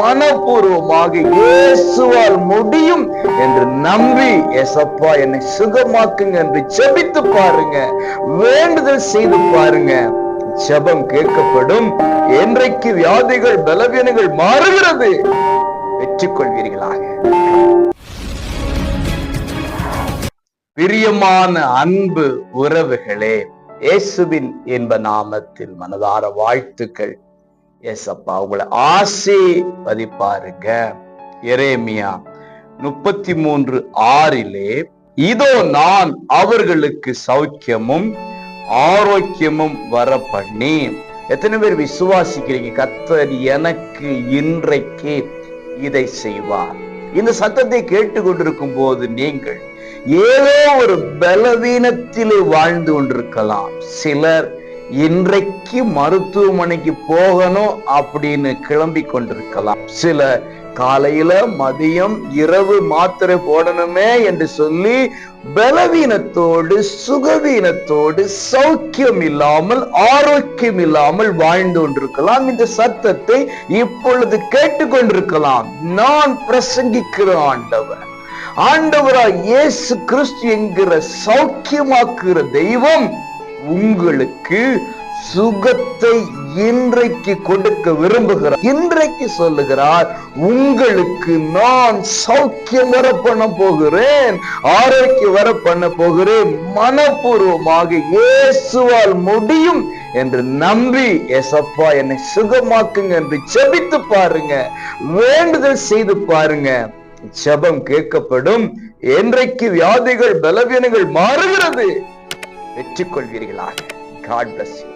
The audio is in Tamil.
மனப்பூர்வமாக இயேசுவால் முடியும் என்று நம்பி எசப்பா என்னை சுகமாக்குங்க என்று செபித்து பாருங்க. வேண்டுதல் செய்து பாருங்க. ஜெபம் கேட்கப்படும். என்றைக்கு வியாதிகள் பலவீனங்கள் மாறுகிறது வெற்றி கொள்வீர்களாக பிரியமான அன்பு உறவுகளே இயேசுவின் என்ப நாமத்தில் மனதார வாழ்த்துக்கள். ஏசப்பா உங்களை ஆசீர்வதிப்பாருங்க. எரேமியா முப்பத்தி மூன்று ஆறிலே இதோ நான் அவர்களுக்கு சௌக்கியமும் ஆரோக்கியமும் வர பண்ணி எத்தனை பேர் விசுவாசிக்கிறீங்க? கத்தர் எனக்கு இன்றைக்கு இதை செய்வார். இந்த சத்தத்தை கேட்டுக்கொண்டிருக்கும் போது நீங்கள் ஏதோ ஒரு பலவீனத்திலே வாழ்ந்து கொண்டிருக்கலாம். சிலர் இன்றைக்கு மருத்துவமனைக்கு போகணும் அப்படின்னு கிளம்பி கொண்டிருக்கலாம். சில காலையில மதியம் இரவு மாத்திரை போடணுமே என்று சொல்லி பலவீனத்தோடு சுகவீனத்தோடு சௌக்கியம் இல்லாமல் ஆரோக்கியம் இல்லாமல் வாழ்ந்து கொண்டிருக்கலாம். இந்த சத்தத்தை இப்பொழுது கேட்டுக்கொண்டிருக்கலாம் நான் பிரசங்கிக்கிற ஆண்டவர். ஆண்டவராய் இயேசு கிறிஸ்து என்கிற சௌக்கியமாக்குகிற தெய்வம் உங்களுக்கு சுகத்தை இன்றைக்கு கொடுக்க விரும்புகிறார். இன்றைக்கு சொல்லுகிறார் உங்களுக்கு நான் சௌக்கியம் வர பண்ண போகிறேன் ஆரோக்கியம் வர பண்ண போகிறேன் மனப்பூர்வமாக இயேசுவால் முடியும் என்று நம்பி எசப்பா என்னை சுகமாக்குங்க என்று செபித்து பாருங்க. வேண்டுதல் செய்து பாருங்க. ஜெபம் கேட்கப்படும். என்றைக்கு வியாதிகள் பலவீனங்கள் மாறுகிறது வெற்றி கொள்வீர்களாக காட் பிளஸ் யூ